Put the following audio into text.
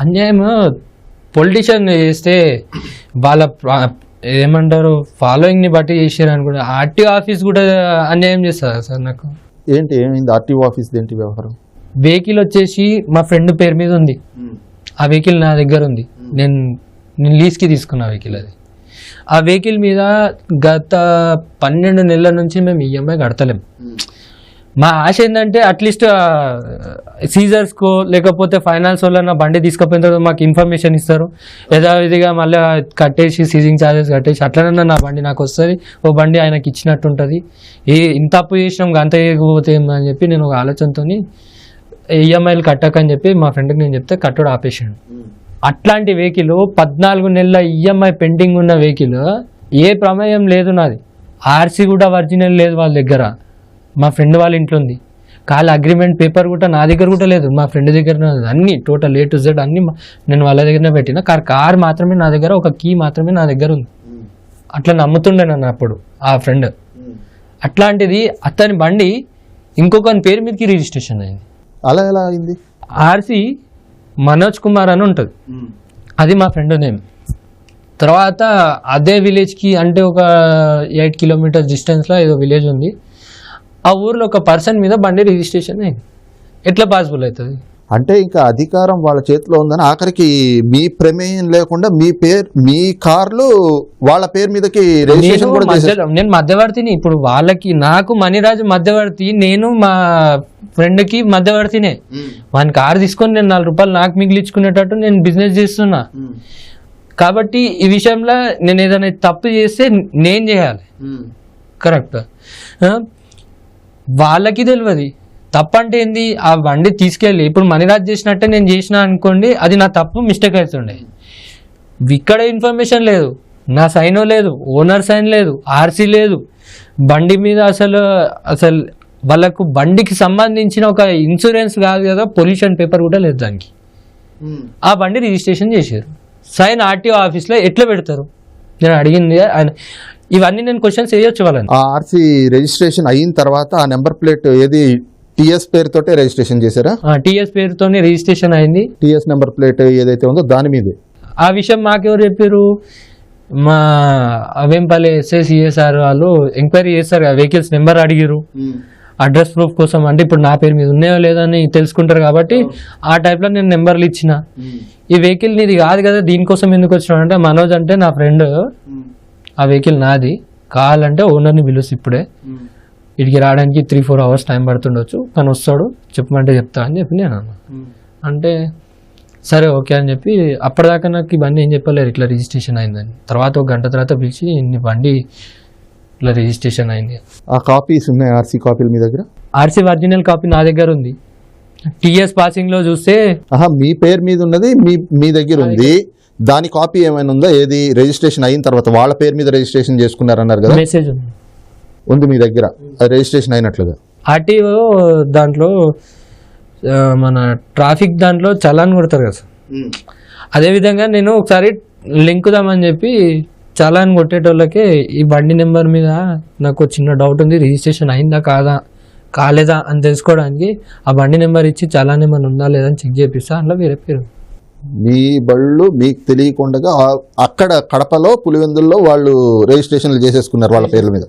అన్యాయం పొలిటీషియన్ చేస్తే వాళ్ళ ఏమంటారు ఫాలోయింగ్ని బట్టి చేసారు అనుకుంటా ఆర్టీ ఆఫీస్ కూడా అన్యాయం చేస్తారు సార్ నాకు? ఏంటి ఏమైంది? ఆర్టీఓ ఆఫీస్ ఏంటి వ్యవహారం? వెహికల్ వచ్చేసి మా ఫ్రెండ్ పేరు మీద ఉంది. ఆ వెహికల్ నా దగ్గర ఉంది. నేను నేను లీజ్కి తీసుకున్న వెహికల్ అది. ఆ వెహికల్ మీద గత పన్నెండు నెలల నుంచి మేము ఈఎంఐ కడతలేం. మా ఆశ ఏంటంటే అట్లీస్ట్ సీజర్స్కో లేకపోతే ఫైనాన్స్ వల్ల బండి తీసుకుపోయిన తర్వాత మాకు ఇన్ఫర్మేషన్ ఇస్తారు. యథావిధిగా మళ్ళీ కట్టేసి సీజింగ్ ఛార్జెస్ కట్టేసి అట్లనన్నా నా బండి నాకు వస్తుంది. ఓ బండి ఆయనకి ఇచ్చినట్టు ఉంటుంది ఏ ఇంత అప్పు చేసినాం అంత చేయకపోతే ఏం అని చెప్పి నేను ఒక ఆలోచనతో ఈఎంఐలు కట్టకని చెప్పి మా ఫ్రెండ్కి నేను చెప్తే కట్టడు ఆపేసాడు. అట్లాంటి వెహికల్ పద్నాలుగు నెలల ఈఎంఐ పెండింగ్ ఉన్న వెహికల్ ఏ ప్రమేయం లేదు నాది. ఆర్సీ కూడా ఒరిజినల్ లేదు వాళ్ళ దగ్గర. మా ఫ్రెండ్ వాళ్ళ ఇంట్లో ఉంది. కాల్ అగ్రిమెంట్ పేపర్ కూడా నా దగ్గర కూడా లేదు. మా ఫ్రెండ్ దగ్గర. అన్ని టోటల్ ఏ టు జెడ్ అన్ని నేను వాళ్ళ దగ్గరనే పెట్టిన. కార్ కార్ మాత్రమే నా దగ్గర ఒక కీ మాత్రమే నా దగ్గర ఉంది. అట్లా నమ్ముతుండే నన్ను అప్పుడు ఆ ఫ్రెండ్. అట్లాంటిది అతని బండి ఇంకొకని పేరు మీదకి రిజిస్ట్రేషన్ అయింది. అలా ఎలా అయింది? ఆర్సీ మనోజ్ కుమార్ అని ఉంటుంది. అది మా ఫ్రెండ్ నేమ్. తర్వాత అదే విలేజ్కి అంటే ఒక ఎయిట్ కిలోమీటర్స్ డిస్టెన్స్లో ఏదో విలేజ్ ఉంది. ఆ ఊర్లో ఒక పర్సన్ మీద బండి రిజిస్ట్రేషన్ అయింది. ఎట్లా పాసిబుల్ అవుతుంది? అంటే ఇంకా అధికారం వాళ్ళ చేతిలో ఉందని ఆఖరికి మీ ప్రమేయం లేకుండా మీ పేరు మీ కార్లు వాళ్ళ పేరు మీదకి రిజిస్ట్రేషన్ కూడా నేను మధ్యవర్తిని ఇప్పుడు వాళ్ళకి నాకు మణిరాజు మధ్యవర్తి నేను మా ఫ్రెండ్కి మధ్యవర్తినే. వాని కారు తీసుకొని నేను నాలుగు రూపాయలు నాకు మిగిలించుకునేటట్టు నేను బిజినెస్ చేస్తున్నా. కాబట్టి ఈ విషయంలో నేను ఏదైనా తప్పు చేస్తే నేను చేయాలి. కరెక్ట్. వాళ్ళకి తెలియదు తప్పు అంటే ఏంది? ఆ బండి తీసుకెళ్ళి ఇప్పుడు మణిరాజ్ చేసినట్టే నేను చేసిన అనుకోండి అది నా తప్పు మిస్టేక్ అవుతుండే. ఇక్కడ ఇన్ఫర్మేషన్ లేదు. నా సైన్ లేదు. ఓనర్ సైన్ లేదు. ఆర్సీ లేదు. బండి మీద అసలు అసలు వాళ్ళకు బండికి సంబంధించిన ఒక ఇన్సూరెన్స్ కాదు కదా పొల్యూషన్ పేపర్ కూడా లేదు దానికి. ఆ బండి రిజిస్ట్రేషన్ చేశారు. సైన్ ఆర్టీఓ ఆఫీస్లో ఎట్లా పెడతారు? నేను అడిగింది ఆయన ఇవన్నీ నేను క్వశ్చన్స్ వేయొచ్చు వాళ్ళని. ఆ ఆర్సీ రిజిస్ట్రేషన్ అయిన తర్వాత ఆ నెంబర్ ప్లేట్ ఏది టిఎస్ పేరుతోటే రిజిస్ట్రేషన్ చేశారా? టీఎస్ పేరుతోనే రిజిస్ట్రేషన్ అయింది. టిఎస్ నెంబర్ ప్లేట్ ఏదైతే ఉందో దాని మీదే. ఆ విషయం మాకెవరు చెప్పారు మా అవేంపల్లి ఎస్ఐ సిఎస్ఆర్ వాళ్ళు ఎంక్వైరీ చేస్తారు వెహికల్స్ నెంబర్ అడిగారు అడ్రస్ ప్రూఫ్ కోసం అంటే ఇప్పుడు నా పేరు మీద ఉన్నాయో లేదని తెలుసుకుంటారు కాబట్టి ఆ టైప్లో నేను నెంబర్లు ఇచ్చిన. ఈ వెహికల్ నీది కాదు కదా దీనికోసం ఎందుకు వచ్చినావు అంటే మనోజ్ అంటే నా ఫ్రెండ్ ఆ వెహికల్ నాది. కావాలంటే ఓనర్ని పిలుసు ఇప్పుడే. ఇడికి రావడానికి త్రీ ఫోర్ అవర్స్ టైం పడుతుండొచ్చు. కానీ వస్తాడు చెప్పమంటే చెప్తా అని చెప్పి నేను అన్నా. అంటే సరే ఓకే అని చెప్పి అప్పటిదాకా నాకు బండి ఏం చెప్పలేరు ఇట్లా రిజిస్ట్రేషన్ అయిందని. తర్వాత ఒక గంట తర్వాత పిలిచి నీ బండి ఇట్లా రిజిస్ట్రేషన్ అయింది. ఆ కాపీస్ ఉన్నాయి ఆర్సీ కాపీలు మీ దగ్గర? ఆర్సీ ఒరిజినల్ కాపీ నా దగ్గర ఉంది. టీఎస్ పాసింగ్లో చూస్తే ఆహా మీ పేరు మీద ఉన్నది మీ మీ దగ్గర ఉంది. దాని కాపీ ఏమైనా ఉందా? ఏది రిజిస్ట్రేషన్ అయిన తర్వాత వాళ్ళ పేరు మీద రిజిస్ట్రేషన్ చేసుకున్నారన్నారు కదా? మెసేజ్ ఉంది. ఉంది మీ దగ్గర. అది రిజిస్ట్రేషన్ అయినట్లుగా. ఆర్టీఓ దాంట్లో మన ట్రాఫిక్ దాంట్లో చలాన్ కొడతారు కదా సార్. అదేవిధంగా నేను ఒకసారి లింకుదామని చెప్పి చలాన్ కొట్టేటోళ్ళకే ఈ బండి నెంబర్ మీద నాకు చిన్న డౌట్ ఉంది. రిజిస్ట్రేషన్ అయిందా కాదా? కాలేదా అని తెలుసుకోవడానికి ఆ బండి నెంబర్ ఇచ్చి చలాన్ ఏమైనా ఉందా లేదా అని చెక్ చేపిస్తా అందులో వేరే పేరు. మీ బళ్ళు మీకు తెలియకుండా అక్కడ కడపలో పులివెందుల్లో వాళ్ళు రిజిస్ట్రేషన్లు చేసేసుకున్నారు వాళ్ళ పేర్ల మీద.